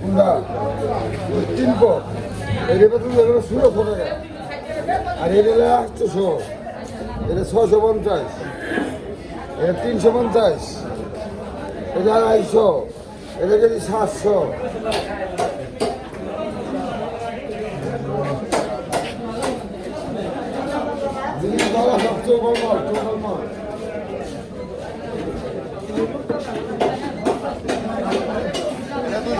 কোনটা তিন পো এটা এগুলো ষোলোশো টাকা আর এটা আটশোশো এটা ছশো পঞ্চাশ। এটা তিনশো পঞ্চাশ। এটা আড়াইশো। এটা যদি সাতশো। জিনিস ভালো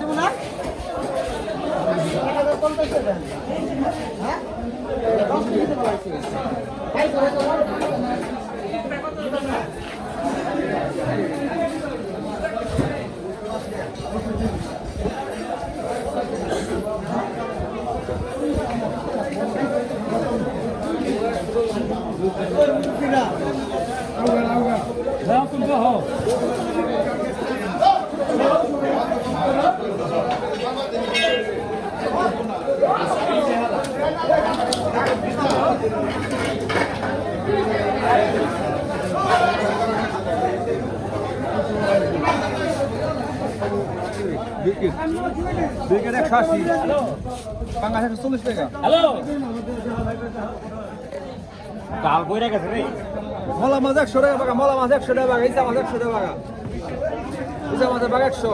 দিব না পঞ্চাশ টাকা হ্যাঁ দশ কেজি দেবো লাগছে। তাই করে না? বিকেট একশো আশি। পাঙ্গাস একশো চল্লিশ টাকা হ্যালো। কাল কইরা গেছে রে। মলা মাছ একশো টাকা বাগা মলা মাছ একশো টাকা বাগা ইসা মাছ একশো টাকা বাগা। ইসা মাছের বাগা একশো।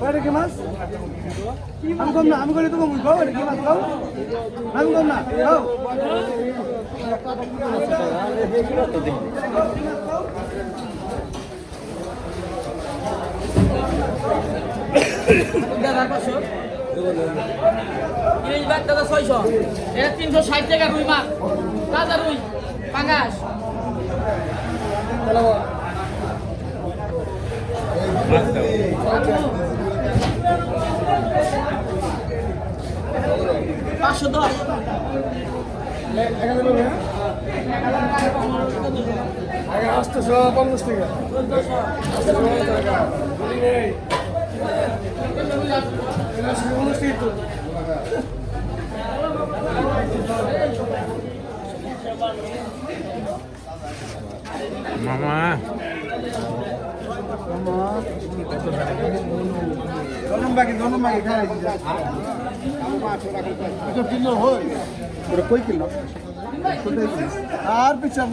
বাইরে কি মাছ? আমি কম না আমি করে তো কম খাও কি মাছ খাও? আমি কম না খাও। ইলিশ দাদা ছয়শো। এটা তিনশো ষাট টাকা রুই মাছ। তাজা রুই পাঙ্গাস পাঁচশো দশ। আটশোশো পঞ্চাশ টাকা। মামা। আর পিছা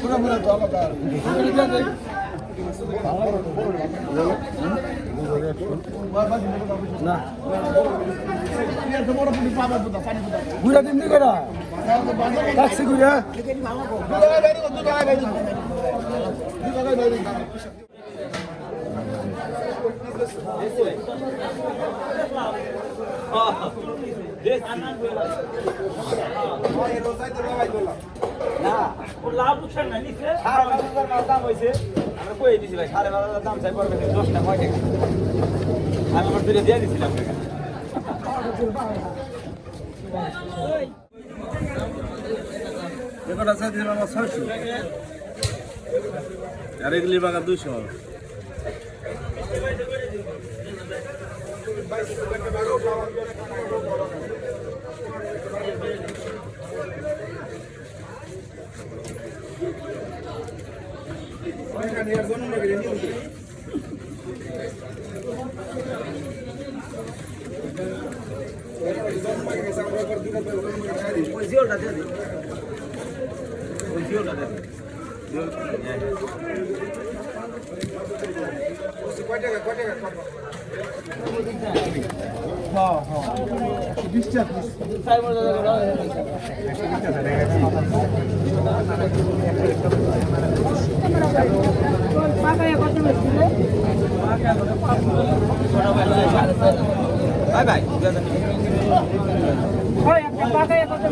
পুরো পুরো তো না। ঘুরা দিন দিকে না ট্যাক্সি ঘুরা লাভ লোকসান নাই সাড়ে পাঁচ হাজার দাম হয়েছে। কয়ে দিছি ভাই সাড়ে পাঁচ হাজার দাম চাই পড়বে দশ টাকা কয় টাকা? আমি আমার দুটো দিয়ে দিছিলাম টাকা। এগুলো আছে দিলাম আমার ছয়শো। আর এগুলি বাগা দুশো ওই জিওটা দিয়ে দিই ওই জিওটা দিয়ে দিই বাই বাই হয় একটা পাকায় কত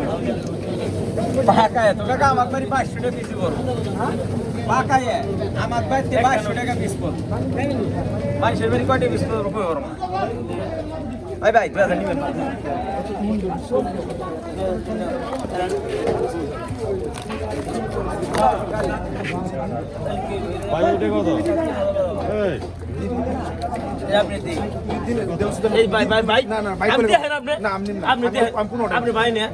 পাকা পাকায় তো কাকা আমার বাড়ি পাঁচশো টাকা পিস করব পাকায় আমার বাড়িতে পাঁচশো টাকা পিস করব মানুষের বাড়ি কয়টা পিস করব করব ভাই ভাই, দুই হাজার নিবেন ভাই কত? আপনি ভাই না।